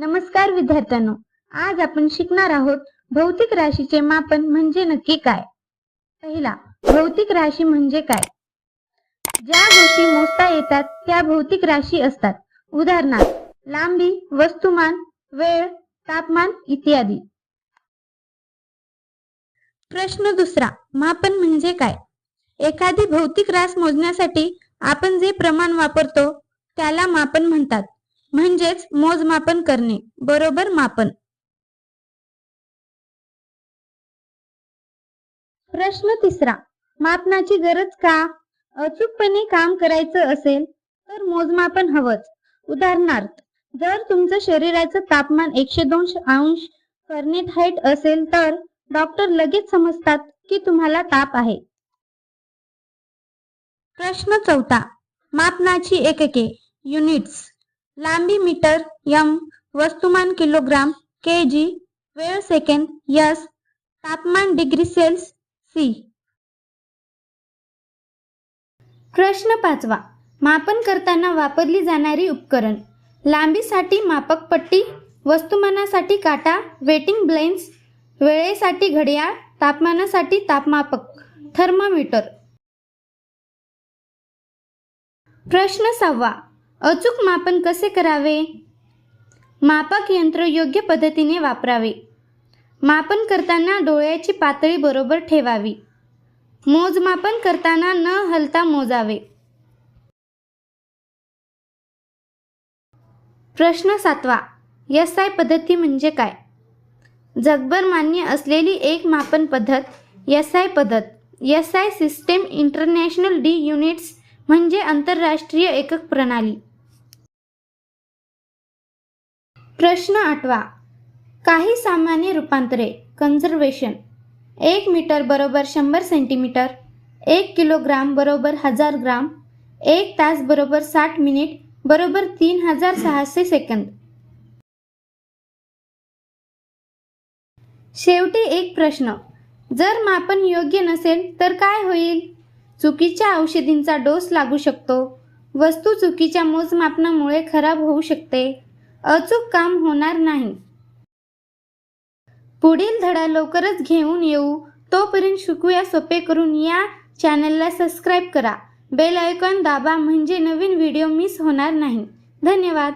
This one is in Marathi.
नमस्कार विद्यार्थ्यांनो आज आपण शिकणार आहोत भौतिक राशीचे मापन म्हणजे नक्की काय? पहिला भौतिक राशी म्हणजे काय? ज्या गोष्टी मोजता येतात त्या भौतिक राशी असतात. उदाहरणार्थ लांबी वस्तुमान वेळ तापमान इत्यादी. प्रश्न दुसरा मापन म्हणजे काय? एखादी भौतिक रास मोजण्यासाठी आपण जे प्रमाण वापरतो त्याला मापन म्हणतात. म्हणजेच मोजमापन करणे. बरोबर मापन. प्रश्न तिसरा. मापनाची गरज का? अचूकपणे काम करायचं असेल तर मोजमापन हवंच. उदाहरणार्थ जर तुमचं शरीराचं तापमान एकशे दोन अंश फॅरेनहाइट असेल तर डॉक्टर लगेच समजतात की तुम्हाला ताप आहे. प्रश्न चौथा. मापनाची एकके युनिट्स लांबी मीटर यम वस्तुमान किलोग्राम के जी वेळ सेकंद यस तापमान डिग्री सेल्स सी. प्रश्न पाचवा. मापन करताना वापरली जाणारी उपकरण. लांबीसाठी मापक पट्टी वस्तुमानासाठी काटा वेटिंग ब्लेन्स वेळेसाठी घड्याळ तापमानासाठी तापमापक थर्मामीटर. प्रश्न सहावा. अचूक मापन कसे करावे? मापक यंत्र योग्य पद्धतीने वापरावे. मापन करताना डोळ्याची पातळी बरोबर ठेवावी. मोजमापन करताना न हलता मोजावे. प्रश्न सातवा. एस आय पद्धती म्हणजे काय? जगभर मान्य असलेली एक मापन पद्धत एस आय पद्धत. S I system international de units म्हणजे आंतरराष्ट्रीय एकक प्रणाली. प्रश्न आठवा. काही सामान्य रूपांतरे कन्झर्वेशन एक मीटर बरोबर शंभर सेंटीमीटर एक किलोग्राम बरोबर हजार ग्राम एक तास बरोबर साठ मिनिट बरोबर तीन हजार सहाशे सेकंद शेवटी एक प्रश्न. जर मापन योग्य नसेल तर काय होईल? चुकीच्या औषधींचा डोस लागू शकतो. वस्तू चुकीच्या मोजमापनामुळे खराब होऊ शकते. अचूक काम होणार नाही. पुढील धडा लवकरच घेऊन येऊ. तोपर्यंत शिकूया सोपे करून या चॅनलला सबस्क्राईब करा. बेल आयकॉन दाबा म्हणजे नवीन व्हिडिओ मिस होणार नाही. धन्यवाद.